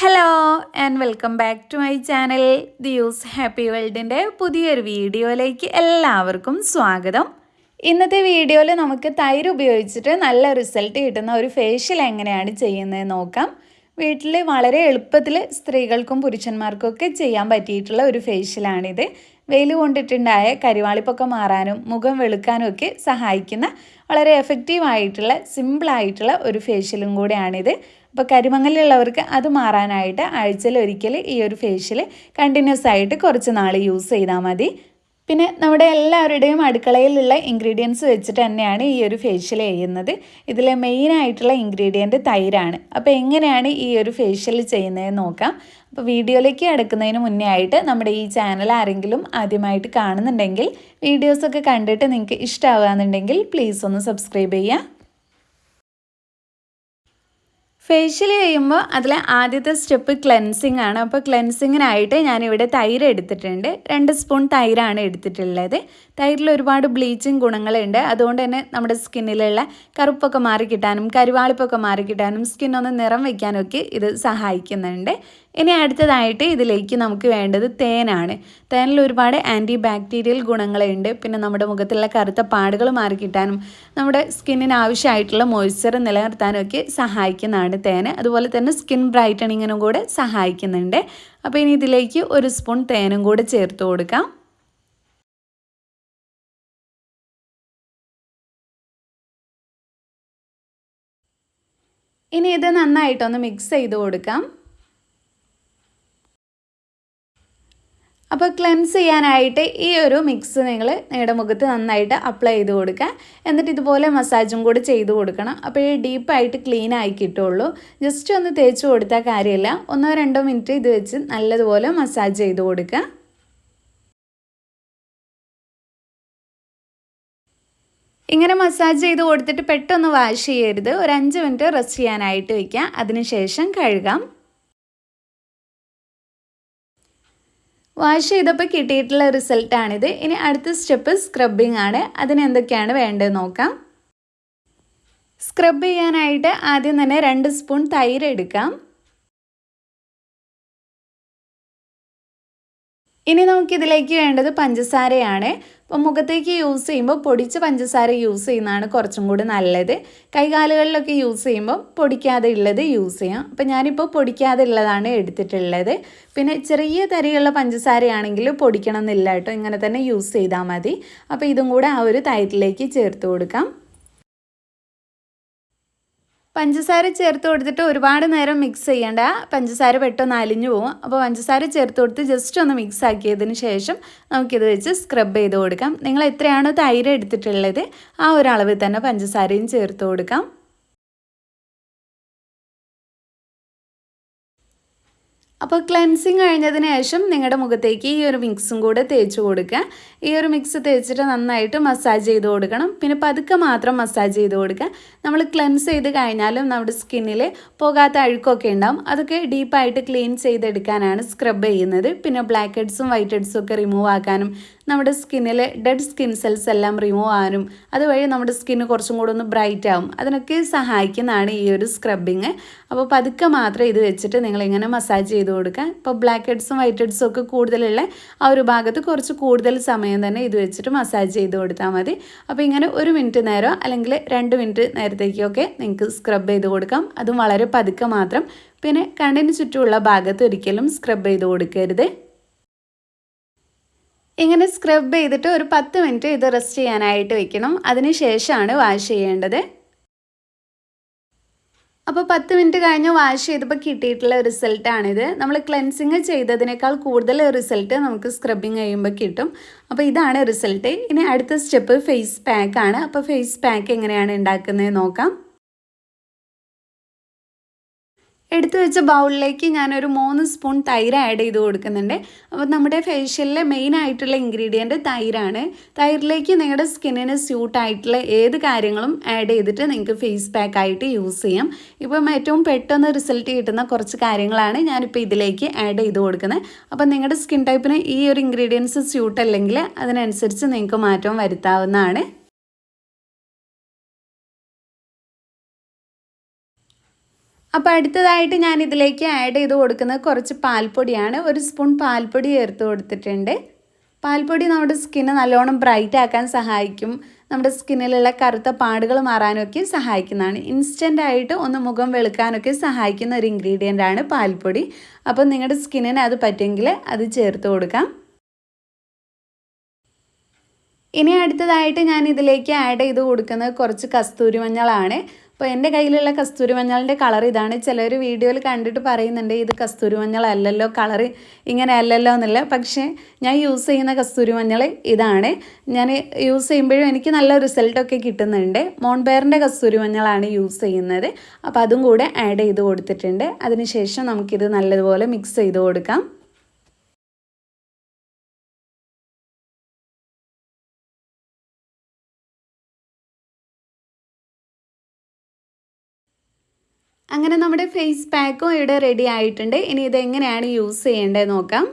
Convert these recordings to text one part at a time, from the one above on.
Hello and welcome back to my channel the use happy വേൾഡിന്റെ പുതിയൊരു വീഡിയോയിലേക്ക് എല്ലാവർക്കും സ്വാഗതം. ഇന്നത്തെ വീഡിയോയിൽ നമുക്ക് തൈര് ഉപയോഗിച്ചിട്ട് നല്ല റിസൾട്ട് കിട്ടുന്ന ഒരു ഫേഷ്യൽ എങ്ങനെയാണ് ചെയ്യുന്നത് നോക്കാം. വീട്ടിൽ വളരെ എളുപ്പത്തിൽ സ്ത്രീകൾക്കും പുരുഷന്മാർക്കും ഒക്കെ ചെയ്യാൻ പറ്റിയിട്ടുള്ള ഒരു ഫേഷ്യലാണിത് വെയിൽ കൊണ്ടിട്ടുണ്ടായ കരിവാളിപ്പൊക്കെ മാറാനും മുഖം വെളുക്കാനും ഒക്കെ സഹായിക്കുന്ന വളരെ എഫക്റ്റീവ് ആയിട്ടുള്ള സിമ്പിളായിട്ടുള്ള ഒരു ഫേഷ്യലും കൂടെയാണിത്. അപ്പോൾ കരിമങ്ങലുള്ളവർക്ക് അത് മാറാനായിട്ട് ആഴ്ചയിൽ ഒരിക്കൽ ഈ ഒരു ഫേഷ്യൽ കണ്ടിന്യൂസ് ആയിട്ട് കുറച്ച് നാൾ യൂസ് ചെയ്താൽ മതി. പിന്നെ നമ്മുടെ എല്ലാവരുടെയും അടുക്കളയിലുള്ള ഇൻഗ്രീഡിയൻസ് വെച്ചിട്ട് തന്നെയാണ് ഈ ഒരു ഫേഷ്യൽ ചെയ്യുന്നത്. ഇതിലെ മെയിൻ ആയിട്ടുള്ള ഇൻഗ്രീഡിയന്റ് തൈരാണ്. അപ്പോൾ എങ്ങനെയാണ് ഈ ഒരു ഫേഷ്യൽ ചെയ്യുന്നതെന്ന് നോക്കാം. അപ്പോൾ വീഡിയോയിലേക്ക് അടുക്കുന്നതിന് മുന്നേ ആയിട്ട് നമ്മുടെ ഈ ചാനൽ ആരെങ്കിലും ആദ്യമായിട്ട് കാണുന്നുണ്ടെങ്കിൽ വീഡിയോസൊക്കെ കണ്ടിട്ട് നിങ്ങൾക്ക് ഇഷ്ടമാകുകയെന്നുണ്ടെങ്കിൽ പ്ലീസ് ഒന്ന് സബ്സ്ക്രൈബ് ചെയ്യുക. ഫേഷ്യൽ ചെയ്യുമ്പോൾ അതിലെ ആദ്യത്തെ സ്റ്റെപ്പ് ക്ലെൻസിങ് ആണ്. അപ്പോൾ ക്ലെൻസിങ്ങിനായിട്ട് ഞാനിവിടെ തൈര് എടുത്തിട്ടുണ്ട്. രണ്ട് സ്പൂൺ തൈരാണ് എടുത്തിട്ടുള്ളത്. തൈരിൽ ഒരുപാട് ബ്ലീച്ചിങ് ഗുണങ്ങളുണ്ട്. അതുകൊണ്ട് തന്നെ നമ്മുടെ സ്കിന്നിലുള്ള കറുപ്പൊക്കെ മാറിക്കിട്ടാനും കരുവാളിപ്പൊക്കെ മാറിക്കിട്ടാനും സ്കിന്നൊന്ന് നിറം വയ്ക്കാനൊക്കെ ഇത് സഹായിക്കുന്നുണ്ട്. ഇനി അടുത്തതായിട്ട് ഇതിലേക്ക് നമുക്ക് വേണ്ടത് തേനാണ്. തേനിൽ ഒരുപാട് ആന്റി ബാക്ടീരിയൽ ഗുണങ്ങളുണ്ട്. പിന്നെ നമ്മുടെ മുഖത്തുള്ള കറുത്ത പാടുകൾ മാറിക്കിട്ടാനും നമ്മുടെ സ്കിന്നിന് ആവശ്യമായിട്ടുള്ള മോയ്സ്ചർ നിലനിർത്താനും ഒക്കെ സഹായിക്കുന്നതാണ് തേന്. അതുപോലെ തന്നെ സ്കിൻ ബ്രൈറ്റണിങ്ങിനും കൂടെ സഹായിക്കുന്നുണ്ട്. അപ്പോൾ ഇനി ഇതിലേക്ക് ഒരു സ്പൂൺ തേനും കൂടെ ചേർത്ത് കൊടുക്കാം. ഇനി ഇത് നന്നായിട്ടൊന്ന് മിക്സ് ചെയ്ത് കൊടുക്കാം. അപ്പോൾ ക്ലെൻസ് ചെയ്യാനായിട്ട് ഈ ഒരു മിക്സ് നിങ്ങൾ നിങ്ങളുടെ മുഖത്ത് നന്നായിട്ട് അപ്ലൈ ചെയ്ത് കൊടുക്കുക. എന്നിട്ട് ഇതുപോലെ മസാജും കൂടി ചെയ്ത് കൊടുക്കണം. അപ്പോൾ ഈ ഡീപ്പായിട്ട് ക്ലീൻ ആയി കിട്ടുള്ളൂ ജസ്റ്റ് ഒന്ന് തേച്ച് കൊടുത്താൽ കാര്യമില്ല. ഒന്നോ രണ്ടോ മിനിറ്റ് ഇത് വെച്ച് നല്ലതുപോലെ മസാജ് ചെയ്ത് കൊടുക്കുക. ഇങ്ങനെ മസാജ് ചെയ്ത് കൊടുത്തിട്ട് പെട്ടെന്ന് വാഷ് ചെയ്യരുത്. ഒരു അഞ്ച് മിനിറ്റ് റെസ്റ്റ് ചെയ്യാനായിട്ട് വയ്ക്കുക അതിനുശേഷം കഴുകാം. വാഷ് ചെയ്തപ്പോൾ കിട്ടിയിട്ടുള്ള റിസൾട്ടാണിത് ഇനി അടുത്ത സ്റ്റെപ്പ് സ്ക്രബിംഗ് ആണ്. അതിന് എന്തൊക്കെയാണ് വേണ്ടത് നോക്കാം. സ്ക്രബ് ചെയ്യാനായിട്ട് ആദ്യം തന്നെ രണ്ട് സ്പൂൺ തൈര് എടുക്കാം. ഇനി നമുക്കിതിലേക്ക് വേണ്ടത് പഞ്ചസാരയാണ്. മുഖത്തേക്ക് യൂസ് ചെയ്യുമ്പോൾ പൊടിച്ച പഞ്ചസാര യൂസ് ചെയ്യുന്നതാണ് കുറച്ചും കൂടി നല്ലത്. കൈകാലുകളിലൊക്കെ യൂസ് ചെയ്യുമ്പോൾ പൊടിക്കാതെ ഉള്ളത് യൂസ് ചെയ്യാം. അപ്പോൾ ഞാനിപ്പോൾ പൊടിക്കാതെ ഉള്ളതാണ് എടുത്തിട്ടുള്ളത്. പിന്നെ ചെറിയ തരികളുള്ള പഞ്ചസാരയാണെങ്കിൽ പൊടിക്കണം എന്നില്ല കേട്ടോ. ഇങ്ങനെ തന്നെ യൂസ് ചെയ്താൽ മതി. അപ്പോൾ ഇതും കൂടെ ആ ഒരു തൈറ്റിലേക്ക് ചേർത്ത് കൊടുക്കാം. പഞ്ചസാര ചേർത്ത് കൊടുത്തിട്ട് ഒരുപാട് നേരം മിക്സ് ചെയ്യേണ്ട. പഞ്ചസാര പെട്ടെന്ന് അലിഞ്ഞു പോകും അപ്പോൾ പഞ്ചസാര ചേർത്ത് കൊടുത്ത് ജസ്റ്റ് ഒന്ന് മിക്സ് ആക്കിയതിന് ശേഷം നമുക്കിത് വെച്ച് സ്ക്രബ് ചെയ്ത് കൊടുക്കാം. നിങ്ങൾ എത്രയാണോ തൈര് എടുത്തിട്ടുള്ളത് ആ ഒരളവിൽ തന്നെ പഞ്ചസാരയും ചേർത്ത് കൊടുക്കാം. അപ്പോൾ ക്ലെൻസിങ് കഴിഞ്ഞതിന് ശേഷം നിങ്ങളുടെ മുഖത്തേക്ക് ഈ ഒരു മിക്സും കൂടെ തേച്ച് കൊടുക്കുക. ഈ ഒരു മിക്സ് തേച്ചിട്ട് നന്നായിട്ട് മസാജ് ചെയ്ത് കൊടുക്കണം. പിന്നെ പതുക്കെ മാത്രം മസാജ് ചെയ്ത് കൊടുക്കുക. നമ്മൾ ക്ലെൻസ് ചെയ്ത് കഴിഞ്ഞാലും നമ്മുടെ സ്കിന്നിൽ പോകാത്ത അഴുക്കൊക്കെ ഉണ്ടാവും. അതൊക്കെ ഡീപ്പായിട്ട് ക്ലീൻ ചെയ്തെടുക്കാനാണ് സ്ക്രബ് ചെയ്യുന്നത്. പിന്നെ ബ്ലാക്ക് ഹെഡ്സും വൈറ്റ് ഹെഡ്സും ഒക്കെ റിമൂവ് ആക്കാനും നമ്മുടെ സ്കിന്നിലെ ഡെഡ് സ്കിൻ സെൽസ് എല്ലാം റിമൂവ് ആകാനും അതുവഴി നമ്മുടെ സ്കിന്ന് കുറച്ചും കൂടെ ഒന്ന് ബ്രൈറ്റ് ആവും. അതിനൊക്കെ സഹായിക്കുന്നതാണ് ഈ ഒരു സ്ക്രബിങ് അപ്പോൾ പതുക്കെ മാത്രം ഇത് വെച്ചിട്ട് നിങ്ങൾ നിങ്ങളിങ്ങനെ മസാജ് ചെയ്ത് കൊടുക്കുക. ഇപ്പോൾ ബ്ലാക്ക് ഹെഡ്സും വൈറ്റ് ഹെഡ്സും ഒക്കെ കൂടുതലുള്ള ആ ഒരു ഭാഗത്ത് കുറച്ച് കൂടുതൽ സമയം തന്നെ ഇത് വെച്ചിട്ട് മസാജ് ചെയ്ത് കൊടുത്താൽ മതി. അപ്പോൾ ഇങ്ങനെ ഒരു മിനിറ്റ് നേരം അല്ലെങ്കിൽ രണ്ട് മിനിറ്റ് നേരത്തേക്കൊക്കെ നിങ്ങൾക്ക് സ്ക്രബ് ചെയ്ത് കൊടുക്കാം. അതും വളരെ പതുക്കെ മാത്രം. പിന്നെ കണ്ണിന് ചുറ്റുമുള്ള ഭാഗത്ത് ഒരിക്കലും സ്ക്രബ് ചെയ്ത് കൊടുക്കരുത്. ഇങ്ങനെ സ്ക്രബ് ചെയ്തിട്ട് ഒരു പത്ത് മിനിറ്റ് ഇത് റെസ്റ്റ് ചെയ്യാനായിട്ട് വെക്കണം. അതിന് ശേഷമാണ് വാഷ് ചെയ്യേണ്ടത്. അപ്പോൾ പത്ത് മിനിറ്റ് കഴിഞ്ഞ് വാഷ് ചെയ്തപ്പോൾ കിട്ടിയിട്ടുള്ള റിസൾട്ടാണിത് നമ്മൾ ക്ലെൻസിങ് ചെയ്തതിനേക്കാൾ കൂടുതൽ റിസൾട്ട് നമുക്ക് സ്ക്രബിങ് കഴിയുമ്പോൾ കിട്ടും. അപ്പോൾ ഇതാണ് റിസൾട്ട് ഇനി അടുത്ത സ്റ്റെപ്പ് ഫേസ് പാക്കാണ് അപ്പോൾ ഫേസ് പാക്ക് എങ്ങനെയാണ് ഉണ്ടാക്കുന്നത് നോക്കാം. എടുത്തു വെച്ച ബൗളിലേക്ക് ഞാനൊരു മൂന്ന് സ്പൂൺ തൈര് ആഡ് ചെയ്ത് കൊടുക്കുന്നുണ്ട്. അപ്പോൾ നമ്മുടെ ഫേഷ്യലിലെ മെയിൻ ആയിട്ടുള്ള ഇൻഗ്രീഡിയന്റ് തൈരാണ്. തൈരിലേക്ക് നിങ്ങളുടെ സ്കിന്നിന് സ്യൂട്ടായിട്ടുള്ള ഏത് കാര്യങ്ങളും ആഡ് ചെയ്തിട്ട് നിങ്ങൾക്ക് ഫേസ് പാക്ക് ആയിട്ട് യൂസ് ചെയ്യാം. ഇപ്പം ഏറ്റവും പെട്ടെന്ന് റിസൾട്ട് കിട്ടുന്ന കുറച്ച് കാര്യങ്ങളാണ് ഞാനിപ്പോൾ ഇതിലേക്ക് ആഡ് ചെയ്ത് കൊടുക്കുന്നത്. അപ്പം നിങ്ങളുടെ സ്കിൻ ടൈപ്പിന് ഈ ഒരു ഇൻഗ്രീഡിയൻസ് സ്യൂട്ട് അല്ലെങ്കിൽ അതിനനുസരിച്ച് നിങ്ങൾക്ക് മാറ്റം വരുത്താവുന്നതാണ്. അപ്പോൾ അടുത്തതായിട്ട് ഞാൻ ഇതിലേക്ക് ആഡ് ചെയ്ത് കൊടുക്കുന്നത് കുറച്ച് പാൽപ്പൊടിയാണ്. ഒരു സ്പൂൺ പാൽപ്പൊടി ചേർത്ത് കൊടുത്തിട്ടുണ്ട്. പാൽപ്പൊടി നമ്മുടെ സ്കിന്ന് നല്ലോണം ബ്രൈറ്റ് ആക്കാൻ സഹായിക്കും. നമ്മുടെ സ്കിന്നിലുള്ള കറുത്ത പാടുകൾ മാറാനൊക്കെ സഹായിക്കുന്നതാണ്. ഇൻസ്റ്റന്റ് ആയിട്ട് ഒന്ന് മുഖം വെളുക്കാനൊക്കെ സഹായിക്കുന്ന ഒരു ഇൻഗ്രീഡിയന്റ് ആണ് പാൽപ്പൊടി. അപ്പോൾ നിങ്ങളുടെ സ്കിന്നിന് അത് പറ്റുമെങ്കിൽ അത് ചേർത്ത് കൊടുക്കാം. ഇനി അടുത്തതായിട്ട് ഞാൻ ഇതിലേക്ക് ആഡ് ചെയ്ത് കൊടുക്കുന്നത് കുറച്ച് കസ്തൂരി മഞ്ഞളാണ്. അപ്പോൾ എന്റെ കയ്യിലുള്ള കസ്തൂരി മഞ്ഞളിന്റെ കളർ ഇതാണ്. ചിലർ വീഡിയോയിൽ കണ്ടിട്ട് പറയുന്നുണ്ട് ഇത് കസ്തൂരി മഞ്ഞളല്ലല്ലോ കളർ ഇങ്ങനെ അല്ലല്ലോ എന്നല്ല. പക്ഷേ ഞാൻ യൂസ് ചെയ്യുന്ന കസ്തൂരി മഞ്ഞൾ ഇതാണ്. ഞാൻ യൂസ് ചെയ്യുമ്പോഴും എനിക്ക് നല്ല റിസൾട്ടൊക്കെ കിട്ടുന്നുണ്ട്. മോൺബെയറിന്റെ കസ്തൂരി മഞ്ഞളാണ് യൂസ് ചെയ്യുന്നത്. അപ്പോൾ അതും കൂടെ ആഡ് ചെയ്ത് കൊടുത്തിട്ടുണ്ട്. അതിനുശേഷം നമുക്കിത് നല്ലതുപോലെ മിക്സ് ചെയ്ത് കൊടുക്കാം. അങ്ങനെ നമ്മുടെ ഫേസ് പാക്കും ഇവിടെ റെഡി ആയിട്ടുണ്ട്. ഇനി ഇത് എങ്ങനെയാണ് യൂസ് ചെയ്യേണ്ടത് നോക്കാം.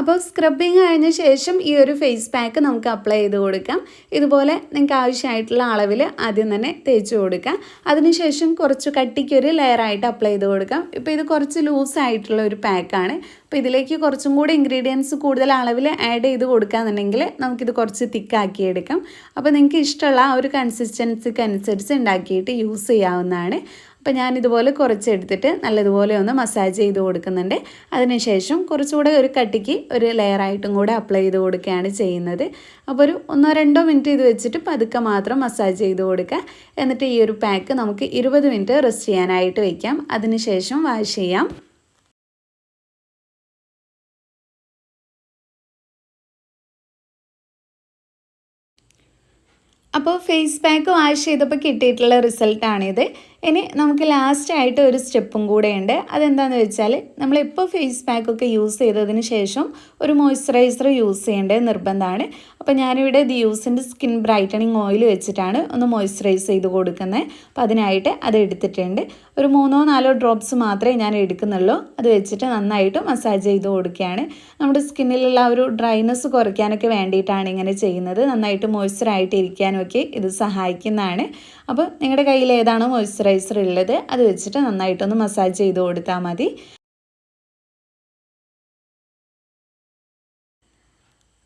അപ്പോൾ സ്ക്രബിങ് കഴിഞ്ഞ ശേഷം ഈ ഒരു ഫേസ് പാക്ക് നമുക്ക് അപ്ലൈ ചെയ്ത് കൊടുക്കാം. ഇതുപോലെ നിങ്ങൾക്ക് ആവശ്യമായിട്ടുള്ള അളവിൽ ആദ്യം തന്നെ തേച്ച് കൊടുക്കാം. അതിനുശേഷം കുറച്ച് കട്ടിക്കൊരു ലെയറായിട്ട് അപ്ലൈ ചെയ്ത് കൊടുക്കാം. ഇപ്പോൾ ഇത് കുറച്ച് ലൂസായിട്ടുള്ള ഒരു പാക്കാണ് അപ്പോൾ ഇതിലേക്ക് കുറച്ചും കൂടി ഇൻഗ്രീഡിയൻസ് കൂടുതൽ അളവിൽ ആഡ് ചെയ്ത് കൊടുക്കുകയെന്നുണ്ടെങ്കിൽ നമുക്കിത് കുറച്ച് തിക്കാക്കി എടുക്കാം. അപ്പോൾ നിങ്ങൾക്ക് ഇഷ്ടമുള്ള ആ ഒരു കൺസിസ്റ്റൻസിക്ക് അനുസരിച്ച് ഉണ്ടാക്കിയിട്ട് യൂസ് ചെയ്യാവുന്നതാണ്. അപ്പോൾ ഞാനിതുപോലെ കുറച്ചെടുത്തിട്ട് നല്ലതുപോലെ ഒന്ന് മസാജ് ചെയ്ത് കൊടുക്കുന്നുണ്ട്. അതിനുശേഷം കുറച്ചുകൂടെ ഒരു കട്ടിക്ക് ഒരു ലെയറായിട്ടും കൂടെ അപ്ലൈ ചെയ്ത് കൊടുക്കുകയാണ് ചെയ്യുന്നത്. അപ്പോൾ ഒരു ഒന്നോ രണ്ടോ മിനിറ്റ് ഇത് വെച്ചിട്ട് പതുക്കെ മാത്രം മസാജ് ചെയ്ത് കൊടുക്കുക. എന്നിട്ട് ഈ ഒരു പാക്ക് നമുക്ക് ഇരുപത് മിനിറ്റ് റെസ്റ്റ് ചെയ്യാനായിട്ട് വയ്ക്കാം അതിനുശേഷം വാഷ് ചെയ്യാം. അപ്പോൾ ഫേസ് പാക്ക് വാഷ് ചെയ്തപ്പോൾ കിട്ടിയിട്ടുള്ള റിസൾട്ടാണിത് ഇനി നമുക്ക് ലാസ്റ്റ് ആയിട്ട് ഒരു സ്റ്റെപ്പും കൂടെ ഉണ്ട്. അതെന്താണെന്ന് വെച്ചാൽ നമ്മളിപ്പോൾ ഫേസ് പാക്കൊക്കെ യൂസ് ചെയ്തതിന് ശേഷം ഒരു മോയ്സ്ചറൈസർ യൂസ് ചെയ്യേണ്ടത് നിർബന്ധമാണ്. അപ്പോൾ ഞാനിവിടെ യൂസിന്റെ സ്കിൻ ബ്രൈറ്റനിങ് ഓയിൽ വെച്ചിട്ടാണ് ഒന്ന് മോയ്സ്ചറൈസ് ചെയ്ത് കൊടുക്കുന്നത്. അപ്പോൾ അതിനായിട്ട് അത് എടുത്തിട്ടുണ്ട്. ഒരു മൂന്നോ നാലോ ഡ്രോപ്സ് മാത്രമേ ഞാൻ എടുക്കുന്നുള്ളൂ. അത് വെച്ചിട്ട് നന്നായിട്ട് മസാജ് ചെയ്ത് കൊടുക്കുകയാണ്. നമ്മുടെ സ്കിന്നിലുള്ള ഒരു ഡ്രൈനെസ് കുറയ്ക്കാനൊക്കെ വേണ്ടിയിട്ടാണ് ഇങ്ങനെ ചെയ്യുന്നത്. നന്നായിട്ട് മോയ്സ്ചറായിട്ട് ഇരിക്കാനൊക്കെ ഇത് സഹായിക്കുന്നതാണ്. അപ്പോൾ നിങ്ങളുടെ കയ്യിൽ ഏതാണോ മോയ്സ്ചറൈസർ ഉള്ളത് അത് വെച്ചിട്ട് നന്നായിട്ടൊന്ന് മസാജ് ചെയ്ത് കൊടുത്താൽ മതി.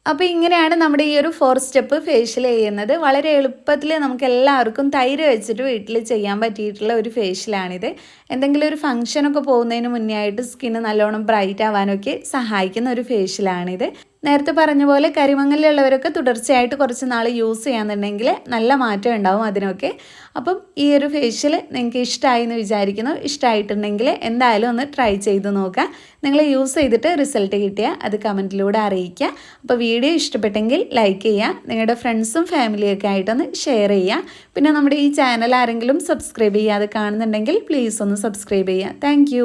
അപ്പോൾ ഇങ്ങനെയാണ് നമ്മുടെ ഈ ഒരു ഫോർ സ്റ്റെപ്പ് ഫേഷ്യൽ ചെയ്യുന്നത്. വളരെ എളുപ്പത്തിൽ നമുക്ക് എല്ലാവർക്കും തൈര് വെച്ചിട്ട് വീട്ടിൽ ചെയ്യാൻ പറ്റിയിട്ടുള്ള ഒരു ഫേഷ്യലാണിത് എന്തെങ്കിലും ഒരു ഫംഗ്ഷനൊക്കെ പോകുന്നതിന് മുന്നേ ആയിട്ട് സ്കിന്ന് നല്ലോണം ബ്രൈറ്റ് ആവാനൊക്കെ സഹായിക്കുന്ന ഒരു ഫേഷ്യലാണിത് നേരത്തെ പറഞ്ഞ പോലെ കരിമങ്ങലിലുള്ളവരൊക്കെ തുടർച്ചയായിട്ട് കുറച്ച് നാൾ യൂസ് ചെയ്യാന്നുണ്ടെങ്കിൽ നല്ല മാറ്റം ഉണ്ടാവും അതിനൊക്കെ. അപ്പം ഈ ഒരു ഫേഷ്യൽ നിങ്ങൾക്ക് ഇഷ്ടമായി എന്ന് വിചാരിക്കുന്നു. ഇഷ്ടമായിട്ടുണ്ടെങ്കിൽ എന്തായാലും ഒന്ന് ട്രൈ ചെയ്ത് നോക്കുക. നിങ്ങൾ യൂസ് ചെയ്തിട്ട് റിസൾട്ട് കിട്ടിയാൽ അത് കമന്റിലൂടെ അറിയിക്കുക. അപ്പോൾ വീഡിയോ ഇഷ്ടപ്പെട്ടെങ്കിൽ ലൈക്ക് ചെയ്യുക. നിങ്ങളുടെ ഫ്രണ്ട്സും ഫാമിലിയൊക്കെ ആയിട്ടൊന്ന് ഷെയർ ചെയ്യുക. പിന്നെ നമ്മുടെ ഈ ചാനൽ ആരെങ്കിലും സബ്സ്ക്രൈബ് ചെയ്യാതെ കാണുന്നുണ്ടെങ്കിൽ പ്ലീസ് ഒന്ന് സബ്സ്ക്രൈബ് ചെയ്യുക. താങ്ക്